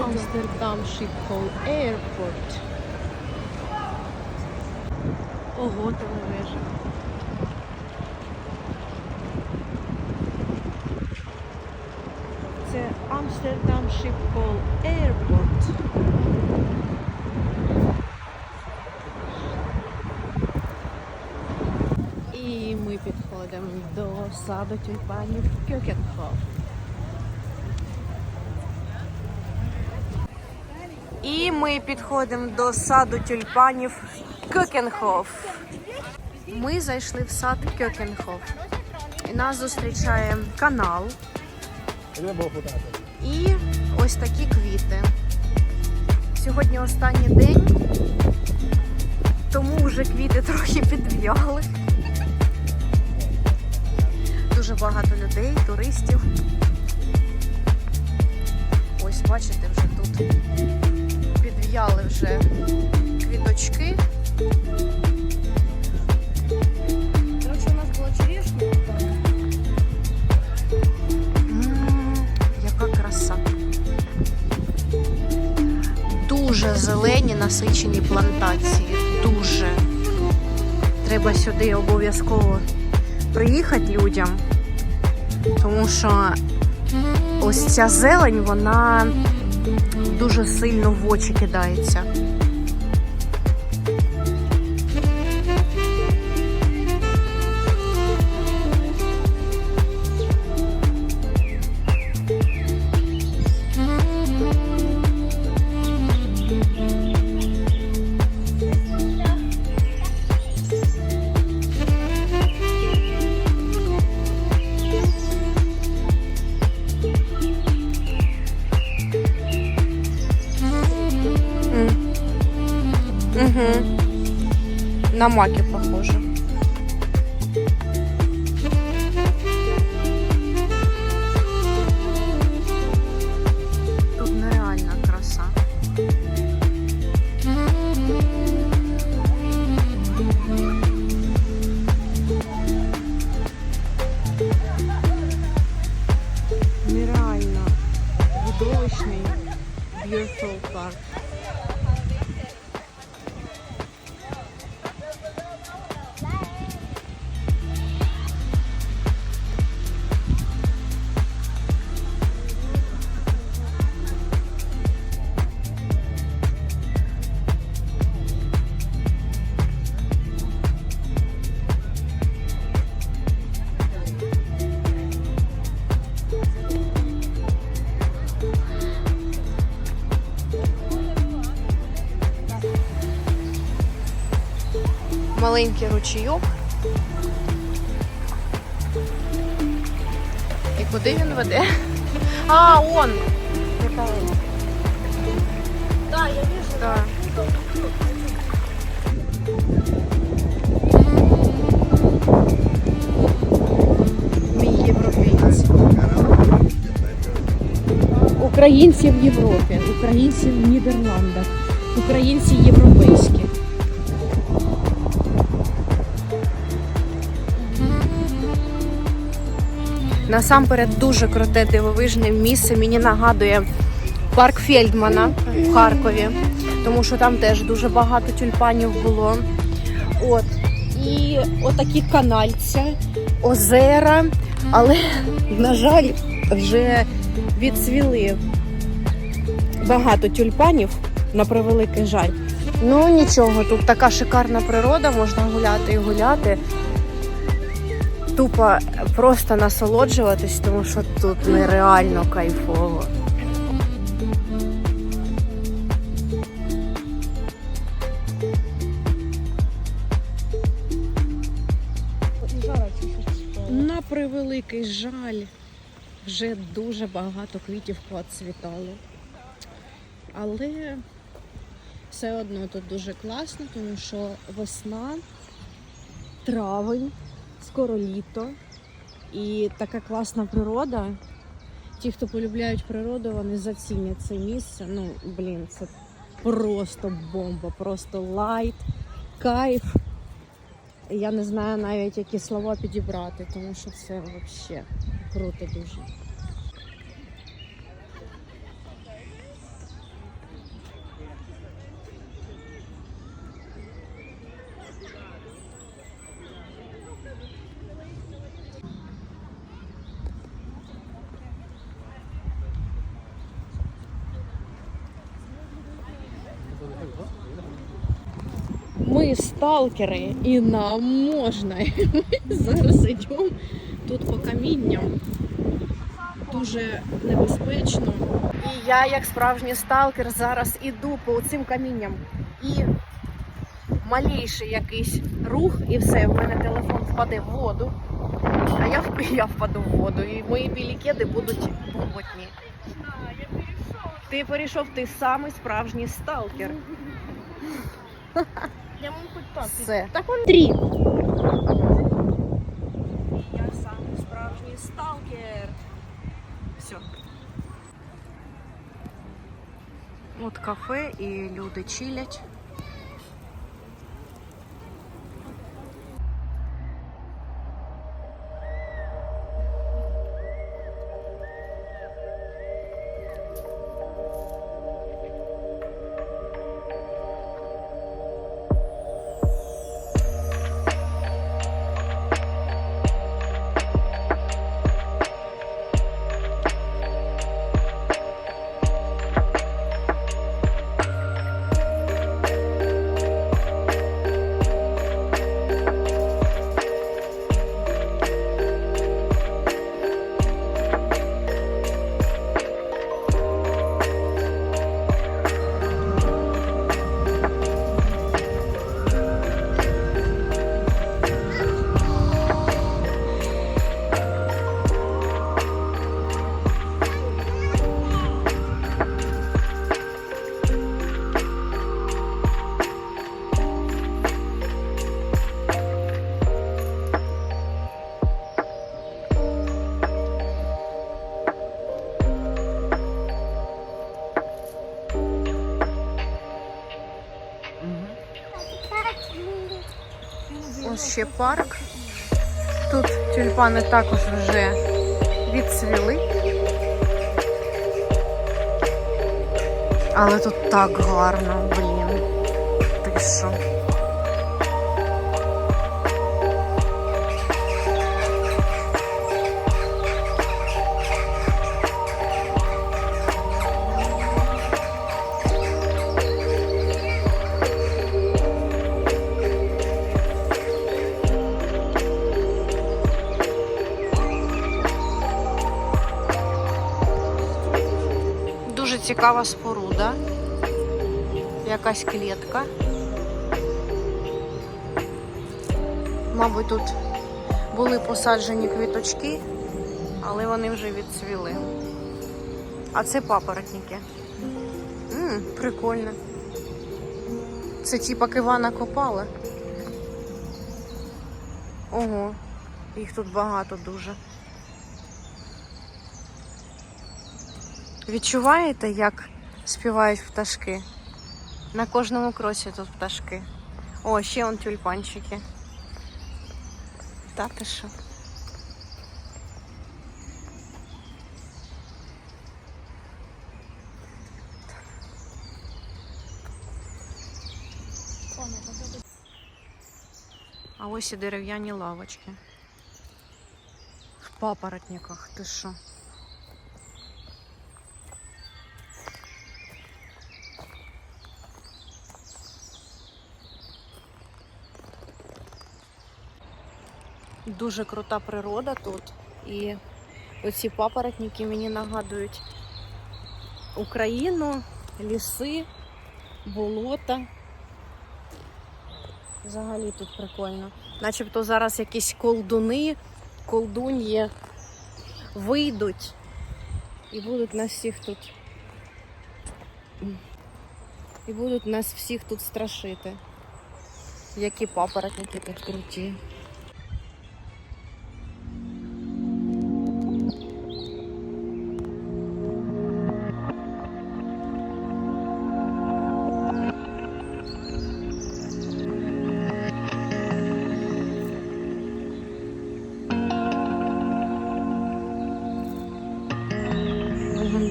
Amsterdam Schiphol Airport. Ого, телевежа. Це Amsterdam Schiphol Airport. І ми підходимо до саду тюльпанів Кьокенхоф. І ми підходимо до саду тюльпанів Кьокенхоф. Ми зайшли в сад Кьокенхоф. І нас зустрічає канал і ось такі квіти. Сьогодні останній день, тому вже квіти трохи підв'яли. Дуже багато людей, туристів. Ось, бачите, вже тут вже квіточки. Короче, у нас была черешня. Яка краса. Дуже зелені насичені плантації. Дуже. Треба сюди обов'язково приїхати людям. Тому що ось ця зелень, вона дуже сильно в очі кидається. На маки маленький ручійок. І куди він веде? А, он! Да, я вижу. Так. Мій європейець. Українці в Європі, українці в Нідерландах, українці європейські. Насамперед дуже круте дивовижне місце. Мені нагадує парк Фельдмана в Харкові, тому що там теж дуже багато тюльпанів було. От. І отакі канальця, озера, але, на жаль, вже відцвіли багато тюльпанів, на превеликий жаль. Ну нічого, тут така шикарна природа, можна гуляти і гуляти. Тупо просто насолоджуватись, тому що тут нереально кайфово. На превеликий жаль, вже дуже багато квітів поцвітало. Але все одно тут дуже класно, тому що весна, травень, скоро літо і така класна природа. Ті, хто полюбляють природу, вони зацінять це місце. Ну, блін, це просто бомба, просто лайт, кайф. Я не знаю навіть, які слова підібрати, тому що це взагалі круто дуже. Сталкери, і нам можна. Ми зараз йдемо тут по камінням. Дуже небезпечно. І я, як справжній сталкер, зараз іду по цим камінням. І малейший якийсь рух, і все, в мене телефон впаде в воду. А я, я впаду в воду, і мої білі кеди будуть бурботні. Ти перейшов, ти самий справжній сталкер. Я можу хоч так. Все. Так он три. Я самий справжній сталкер. Все. От кафе і люди чилять. Ще парк. Тут тюльпани також вже відцвіли. Але тут так гарно, блін. Ти що? Цікава споруда. Якась клітка. Мабуть, тут були посаджені квіточки, але вони вже відцвіли. А це папоротники. М, прикольно. Це типа кивана копала. Ого, їх тут багато дуже. Відчуваєте, як співають пташки? На кожному кросі тут пташки. О, ще он тюльпанчики. Та ти що? А ось і дерев'яні лавочки. В папоротниках, ти що? Дуже крута природа тут. І оці папоротники мені нагадують Україну, ліси, болота. Взагалі тут прикольно. Начебто зараз якісь колдуни, колдун'ї вийдуть і будуть нас всіх тут. І будуть нас всіх тут страшити. Які папоротники тут круті.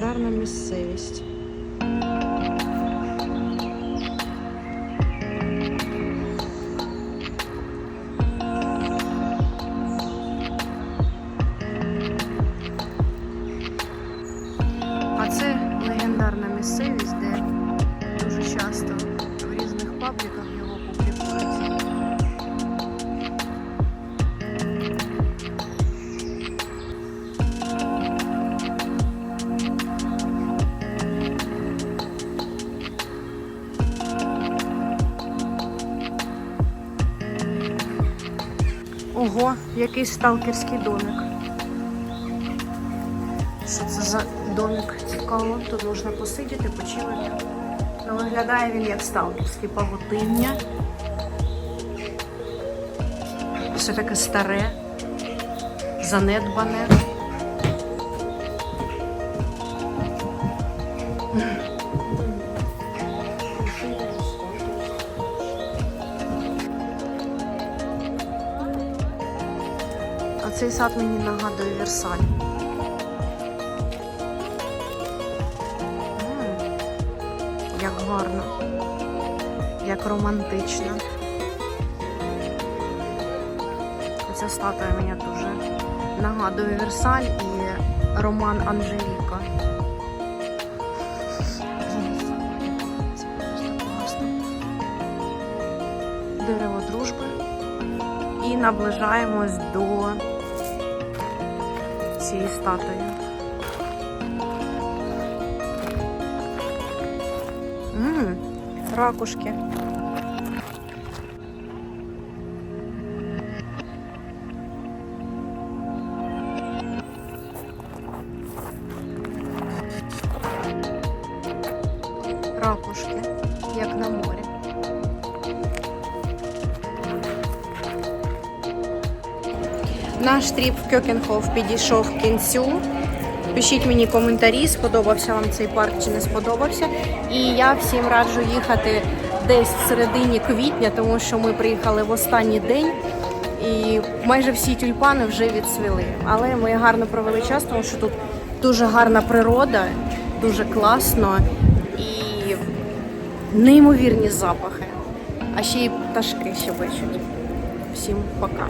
Легендарна місцевість. А це легендарна місцевість, де дуже часто в різних пабліках його публікують. Якийсь сталкерський домик. Що це за домик? Цікаво. Тут можна посидіти, почилити. Ну, виглядає він як сталкерське павутиння. Все таке старе, занедбане. Цей сад мені нагадує Версаль. Як гарно, як романтично. Ця статуя мені дуже нагадує Версаль і роман Анжеліка. Дерево дружби. І наближаємось до цієї статуї. М, ракушки. Ракушки, Наш тріп в Кьокенхоф підійшов к кінцю. Пишіть мені коментарі, сподобався вам цей парк чи не сподобався. І я всім раджу їхати десь в середині квітня, тому що ми приїхали в останній день і майже всі тюльпани вже відсвіли. Але ми гарно провели час, тому що тут дуже гарна природа, дуже класно і неймовірні запахи. А ще й пташки щебечуть. Всім пока.